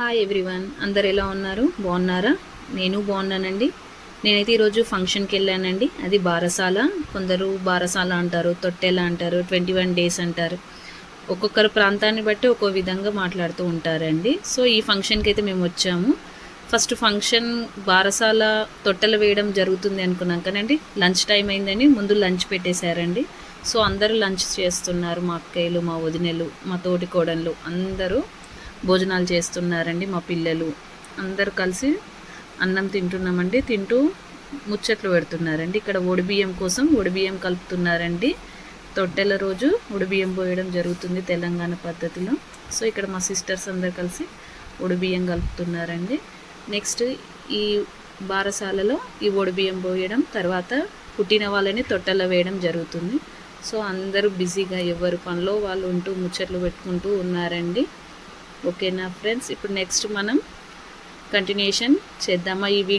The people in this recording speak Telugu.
హాయ్ ఎవ్రీవన్ అందరు ఎలా ఉన్నారు? బాగున్నారా? నేను బాగున్నానండి. నేనైతే ఈరోజు ఫంక్షన్కి వెళ్ళానండి. అది బారసాల. కొందరు బారసాల అంటారు తొట్టెల అంటారు ట్వంటీ వన్ డేస్ అంటారు. ఒక్కొక్కరు ప్రాంతాన్ని బట్టి ఒక్కో విధంగా మాట్లాడుతూ ఉంటారండి. సో ఈ ఫంక్షన్కి అయితే మేము వచ్చాము. ఫస్ట్ ఫంక్షన్ బారసాల తొట్టెలు వేయడం జరుగుతుంది అనుకున్నాం కానండి లంచ్ టైం అయిందని ముందు లంచ్ పెట్టేశారండి. సో అందరూ లంచ్ చేస్తున్నారు మా అక్కయ్యలు మా వదినలు మా తోటి కోడళ్ళు అందరూ భోజనాలు చేస్తున్నారండి మా పిల్లలు. అందరూ కలిసి అన్నం తింటున్నామండి. తింటూ ముచ్చట్లు పెడుతున్నారండి. ఇక్కడ ఒడిబియ్యం కోసం ఒడిబియ్యం కలుపుతున్నారండి. తొట్టెల రోజు ఒడిబియ్యం పోయడం జరుగుతుంది తెలంగాణ పద్ధతిలో. సో ఇక్కడ మా సిస్టర్స్ అందరు కలిసి ఒడిబియ్యం కలుపుతున్నారండి. నెక్స్ట్ ఈ బారసాలలో ఈ ఒడిబియ్యం పోయడం తర్వాత పుట్టిన వాళ్ళని తొట్టెలో వేయడం జరుగుతుంది. సో అందరూ బిజీగా ఎవరి పనిలో వాళ్ళు ఉంటూ ముచ్చట్లు పెట్టుకుంటూ ఉన్నారండి. ఓకేనా ఫ్రెండ్స్? ఇప్పుడు నెక్స్ట్ మనం కంటిన్యూషన్ చేద్దామా? ఈ వీడియో